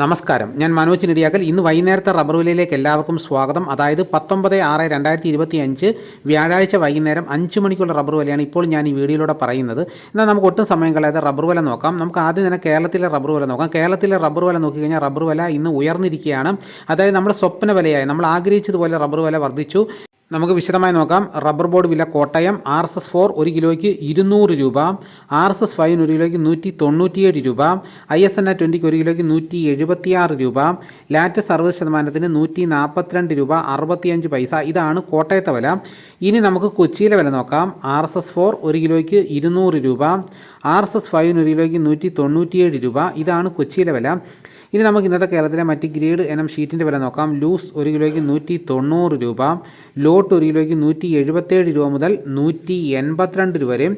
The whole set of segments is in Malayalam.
നമസ്കാരം. ഞാൻ മനോജ് നെടിയാക്കൽ. ഇന്ന് വൈകുന്നേരത്തെ റബ്ബർ വിലയിലേക്ക് എല്ലാവർക്കും സ്വാഗതം. അതായത് പത്തൊമ്പത് ആറ് രണ്ടായിരത്തി ഇരുപത്തി അഞ്ച് വ്യാഴാഴ്ച വൈകുന്നേരം അഞ്ച് മണിക്കുള്ള റബ്ബർ വിലയാണ് ഇപ്പോൾ ഞാൻ ഈ വീഡിയോയിലൂടെ പറയുന്നത്. എന്നാൽ നമുക്ക് ഒട്ടും സമയം കളയാതെ റബ്ബർ വില നോക്കാം. നമുക്ക് ആദ്യം തന്നെ കേരളത്തിലെ റബ്ബർ വില നോക്കാം. കേരളത്തിലെ റബ്ബർ വില നോക്കിക്കഴിഞ്ഞാൽ റബ്ബർ വില ഇന്ന് ഉയർന്നിരിക്കുകയാണ്. അതായത് നമ്മുടെ സ്വപ്ന വിലയായി. നമ്മൾ ആഗ്രഹിച്ചതുപോലെ റബ്ബർ വില വർദ്ധിച്ചു. നമുക്ക് വിശദമായി നോക്കാം. റബ്ബർ ബോർഡ് വില Kottayam R S S four ഒരു കിലോയ്ക്ക് ഇരുന്നൂറ് രൂപ. ആർ എസ് എസ് ഫൈവിന് ഒരു കിലോയ്ക്ക് നൂറ്റി തൊണ്ണൂറ്റിയേഴ് രൂപ. ഐ എസ് എൻ ആ ട്വന്റിക്ക് ഒരു കിലോയ്ക്ക് നൂറ്റി എഴുപത്തിയാറ് രൂപ. ലാറ്റസ് അറുപത് ശതമാനത്തിന് നൂറ്റി നാൽപ്പത്തിരണ്ട് രൂപ അറുപത്തിയഞ്ച് പൈസ. ഇതാണ് കോട്ടയത്തെ വില. ഇനി നമുക്ക് കൊച്ചിയിലെ വില നോക്കാം. ആർ എസ് എസ് ഫോർ ഒരു കിലോയ്ക്ക് ഇരുന്നൂറ് രൂപ. ആർ എസ് എസ് ഫൈവിന് ഒരു കിലോയ്ക്ക് നൂറ്റി തൊണ്ണൂറ്റിയേഴ് രൂപ. ഇതാണ് കൊച്ചിയിലെ വില. ഇനി നമുക്ക് ഇന്നത്തെ കേരളത്തിലെ മറ്റ് ഗ്രേഡ് എനം ഷീറ്റിന്റെ വില നോക്കാം. ലൂസ് ഒരു കിലോയ്ക്ക് നൂറ്റി തൊണ്ണൂറ് രൂപ ലോട്ട് ഒരു കിലോയ്ക്ക് നൂറ്റി എഴുപത്തേഴ് രൂപ മുതൽ നൂറ്റി എൺപത്തിരണ്ട് രൂപ വരെ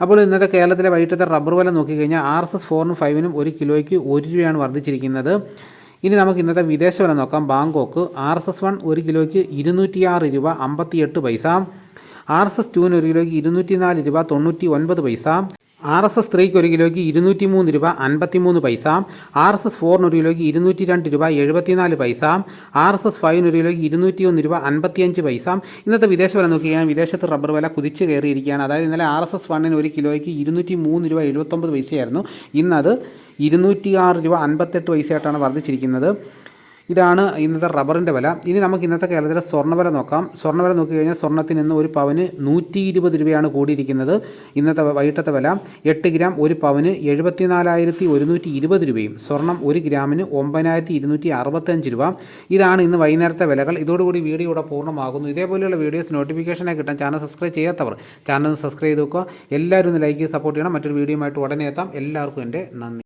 അപ്പോൾ ഇന്നത്തെ കേരളത്തിലെ വൈകിട്ടത്തെ റബ്ബർ വില നോക്കിക്കഴിഞ്ഞാൽ ആർ എസ് എസ് ഫോറിനും ഫൈവിനും ഒരു കിലോയ്ക്ക് ഒരു രൂപയാണ് വർദ്ധിച്ചിരിക്കുന്നത്. ഇനി നമുക്ക് ഇന്നത്തെ വിദേശ വില നോക്കാം. Bangkok R S S one ഒരു കിലോയ്ക്ക് ഇരുന്നൂറ്റിയാറ് രൂപ അമ്പത്തിയെട്ട് പൈസ ആർ എസ് എസ് ടുവിന് ഒരു കിലോയ്ക്ക് ഇരുന്നൂറ്റി നാല് രൂപ തൊണ്ണൂറ്റി ഒൻപത് പൈസ. ആർ എസ് എസ് ത്രീക്ക് ഒരു കിലോയ്ക്ക് ഇരുന്നൂറ്റി മൂന്ന് രൂപ അൻപത്തി മൂന്ന് പൈസ ആർ എസ് എസ് ഫോറിന് ഒരു കിലോയ്ക്ക് ഇരുന്നൂറ്റി രണ്ട് രൂപ എഴുപത്തിനാല് പൈസ ആർ എസ് എസ് ഫൈവിന് ഒരു കിലോയ്ക്ക് ഇരുന്നൂറ്റി ഒന്ന് രൂപ അൻപത്തിയഞ്ച് പൈസ. ഇന്നത്തെ വിദേശ വില നോക്കിക്കഴിഞ്ഞാൽ വിദേശത്ത് റബ്ബർ വില കുതിച്ച് കയറിയിരിക്കുകയാണ്. അതായത് ഇന്നലെ ആർ എസ് എസ് വണ്ണിന് ഒരു കിലോയ്ക്ക് ഇരുന്നൂറ്റി മൂന്ന് രൂപ എഴുപത്തൊമ്പത് പൈസയായിരുന്നു. ഇന്നത് ഇരുന്നൂറ്റി ആറ് രൂപ അൻപത്തെട്ട് പൈസയായിട്ടാണ് വർദ്ധിച്ചിരിക്കുന്നത്. ഇതാണ് ഇന്നത്തെ റബ്ബറിന്റെ വില. ഇനി നമുക്ക് ഇന്നത്തെ കേരളത്തിലെ സ്വർണവില നോക്കാം. സ്വർണവില നോക്കിക്കഴിഞ്ഞാൽ സ്വർണത്തിന് ഇന്ന് ഒരു പവന് നൂറ്റി ഇരുപത് രൂപയാണ് കൂടിയിരിക്കുന്നത് ഇന്നത്തെ വൈകിട്ടത്തെ വില. എട്ട് ഗ്രാം ഒരു പവന് എഴുപത്തിനാലായിരത്തി ഒരുന്നൂറ്റി ഇരുപത് രൂപയും സ്വർണം ഒരു ഗ്രാമിന് ഒമ്പതിനായിരത്തി ഇരുന്നൂറ്റി അറുപത്തഞ്ച് രൂപ. ഇതാണ് ഇന്ന് വൈകുന്നേരത്തെ വിലകൾ. ഇതോടുകൂടി വീഡിയോ ഇവിടെ പൂർണമാകുന്നു. ഇതേപോലെയുള്ള വീഡിയോസ് നോട്ടിഫിക്കേഷനായി കിട്ടാൻ ചാനൽ സബ്സ്ക്രൈബ് ചെയ്യാത്തവർ ചാനൽ സബ്സ്ക്രൈബ് ചെയ്ത് വെക്കുക. എല്ലാവരും ഒന്ന് ലൈക്ക് സപ്പോർട്ട് ചെയ്യണം. മറ്റൊരു വീഡിയോയുമായിട്ട് ഉടനെ എത്താം. എല്ലാവർക്കും എന്റെ നന്ദി.